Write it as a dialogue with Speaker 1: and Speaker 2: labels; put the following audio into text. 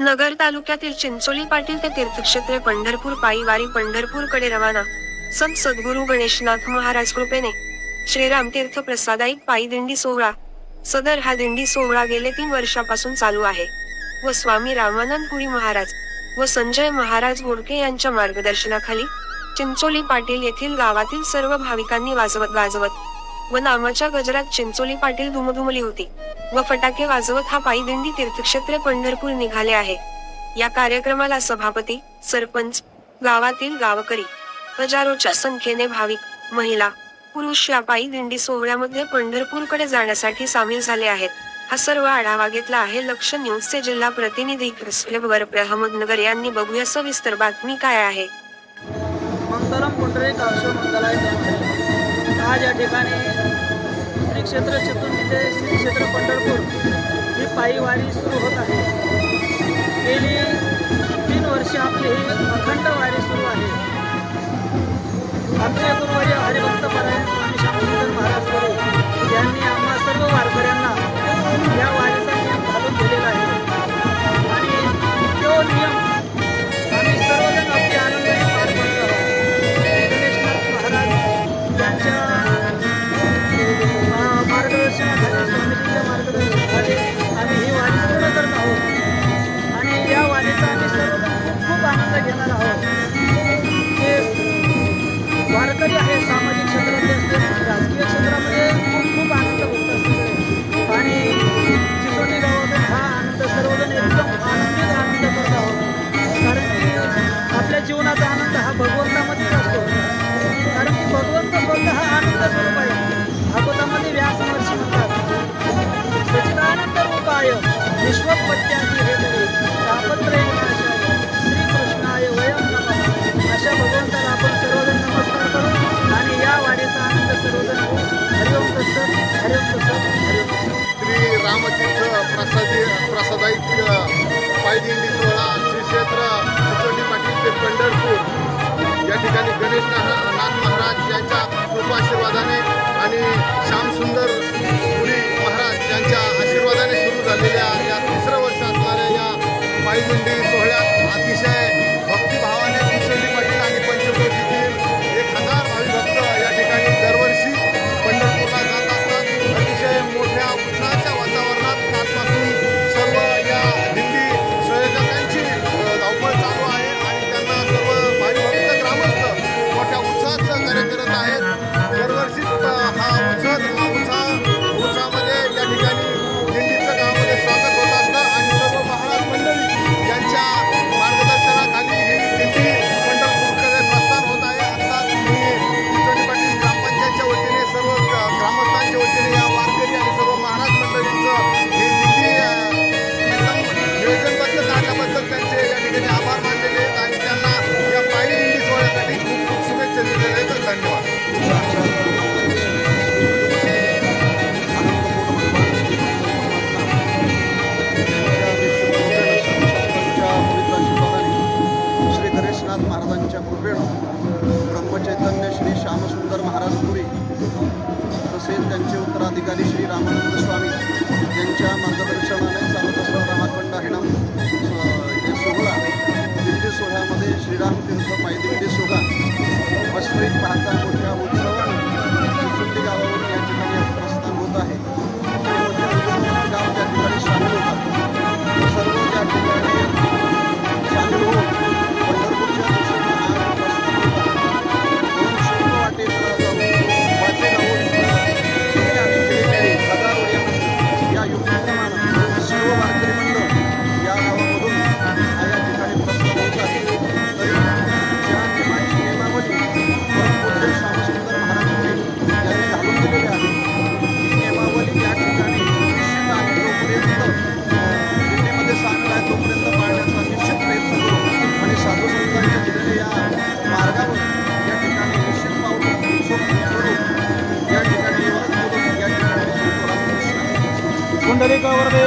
Speaker 1: नगर तालुक्यातील चिंचोली पाटील ते तीर्थक्षेत्र पंढरपूर पायीवारी पंढरपूरकडे रवाना. संत सद्गुरु गणेशनाथ महाराज कृपेने श्रीराम तीर्थ प्रसादाईक पायी दिंडी सोहळा. सदर हा दिंडी सोहळा गेले तीन वर्षापासून चालू आहे. व स्वामी रामानंद पुरी महाराज व संजय महाराज बोडके यांच्या मार्गदर्शनाखाली चिंचोली पाटील येथील गावातील सर्व भाविकांनी वाजवत गाजवत व नामाच्या गजरात चिंचोली पाटील धुमधुमली होती व फटाके वाजवत हा पायी दिंडी तीर्थक्षेत्र पंढरपूर निघाले आहे. या कार्यक्रमाला सभापती सरपंच गावातील गावकरी हजारोच्या संख्येने भाविक महिला पुरुष या पायी दिंडी सोहळ्यामध्ये पंढरपूरकडे जाण्यासाठी सामील झाले आहेत. हा सर्व आढावा घेतला आहे लक्ष न्यूजचे जिल्हा प्रतिनिधी अहमदनगर यांनी. बघूया सविस्तर बातमी काय आहे.
Speaker 2: मंगलम पुंडरीक आश्रम मंगलाय आज या ठिकाणी श्री क्षेत्र चतुर्विजय श्री क्षेत्र पंढरपूर ही पायी वारी सुरू होत आहे. गेली तीन वर्षे आपली ही अखंड वारी सुरू आहे. आमचे जीवनाचा आनंद हा भगवंतामध्येच असतो. कारण की भगवंत स्वतः हा आनंद स्वरूप आहे. भागवतामध्ये व्यास महर्षी म्हणतात सचिदानंद रूपाय विश्वपत्याची हे तरी तापत्रय श्रीकृष्णाय वयम नमः. अशा भगवंताला आपण सर्वजण नमस्कार करू आणि या वाडीचा आनंद सर्वजण घेऊ. हरिओम तत्सत हरिओम तत्सत हरिओम
Speaker 3: श्री रामतीर्थ प्रसादी प्रसादाईक पायदिंडी पंढरपूर या ठिकाणी गणेश नाथ महाराज यांच्या कृपाशीर्वादाने आणि श्यामसुंदर पुरी महाराज यांच्या आशीर्वादाने सुरू झालेल्या या तिसऱ्या वर्षात असणाऱ्या या पायदिंडी चैतन्य
Speaker 4: श्री श्यामसुंदर महाराज पुरी तसेच त्यांचे उत्तराधिकारी श्री रामानंद स्वामी यांच्या मार्गदर्शनाने ಪುಂಡರೀಕ
Speaker 2: ಅವರದೇ